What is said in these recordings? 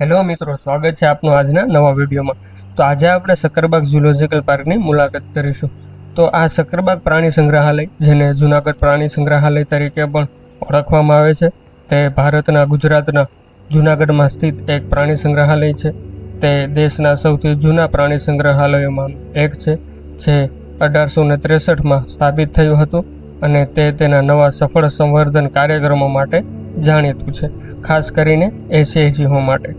Hello મિત્રો, સ્વાગત છે આપનું આજના નવા વિડીયોમાં. તો આજે આપણે સક્કરબાગ ઝુલોજિકલ પાર્કની મુલાકાત કરીશું. તો આ સક્કરબાગ પ્રાણી સંગ્રહાલય, જેને જૂનાગઢ પ્રાણી સંગ્રહાલય તરીકે પણ ઓળખવામાં આવે છે, તે ભારતના ગુજરાતના જૂનાગઢમાં સ્થિત એક પ્રાણી સંગ્રહાલય છે. તે દેશના સૌથી જૂના પ્રાણી સંગ્રહાલયોમાં એક છે, જે અઢારસો ને ત્રેસઠમાં સ્થાપિત થયું હતું અને તે તેના નવા સફળ સંવર્ધન કાર્યક્રમો માટે જાણીતું છે, ખાસ કરીને એશિયાઈ સિંહો માટે.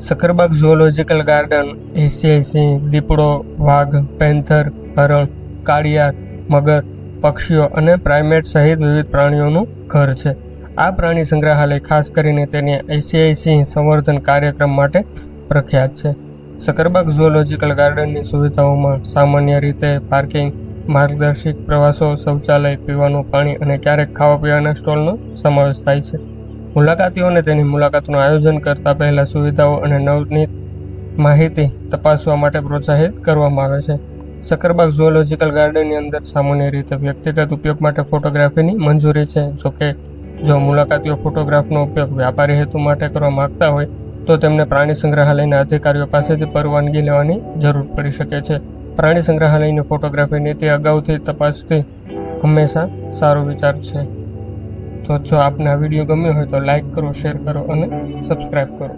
સકરબાગ ઝુઓલોજિકલ ગાર્ડન એશિયાઈ સિંહ દીપડો, વાઘ, પેન્થર, હરણ કાળિયાર મગર, પક્ષીઓ અને પ્રાઇમેટ સહિત વિવિધ પ્રાણીઓનું ઘર છે. આ પ્રાણી સંગ્રહાલય ખાસ કરીને તેની એશિયાઈ સિંહ સંવર્ધન કાર્યક્રમ માટે પ્રખ્યાત છે. સકરબાગ ઝુઓલોજિકલ ગાર્ડનની સુવિધાઓમાં સામાન્ય રીતે પાર્કિંગ માર્ગદર્શિત પ્રવાસો, શૌચાલય, પીવાનું પાણી અને ક્યારેક ખાવા પીવાના સ્ટોલનો સમાવેશ થાય છે. મુલાકાતીઓને તેની મુલાકાતનું આયોજન કરતા પહેલાં સુવિધાઓ અને નવનીત માહિતી તપાસવા માટે પ્રોત્સાહિત કરવામાં આવે છે. સકરબાગ ઝુઓલોજિકલ ગાર્ડનની અંદર સામાન્ય રીતે વ્યક્તિગત ઉપયોગ માટે ફોટોગ્રાફીની મંજૂરી છે. જોકે જો મુલાકાતીઓ ફોટોગ્રાફનો ઉપયોગ વ્યાપારી હેતુ માટે કરવા માંગતા હોય, તો તેમને પ્રાણી સંગ્રહાલયના અધિકારીઓ પાસેથી પરવાનગી લેવાની જરૂર પડી શકે છે. પ્રાણી સંગ્રહાલયની ફોટોગ્રાફી નીતિ અગાઉથી તપાસથી હંમેશા સારો વિચાર છે. તો જો આપને આ વીડિયો ગમ્યો હોય તો લાઈક કરો, શેર કરો અને સબસ્ક્રાઈબ કરો.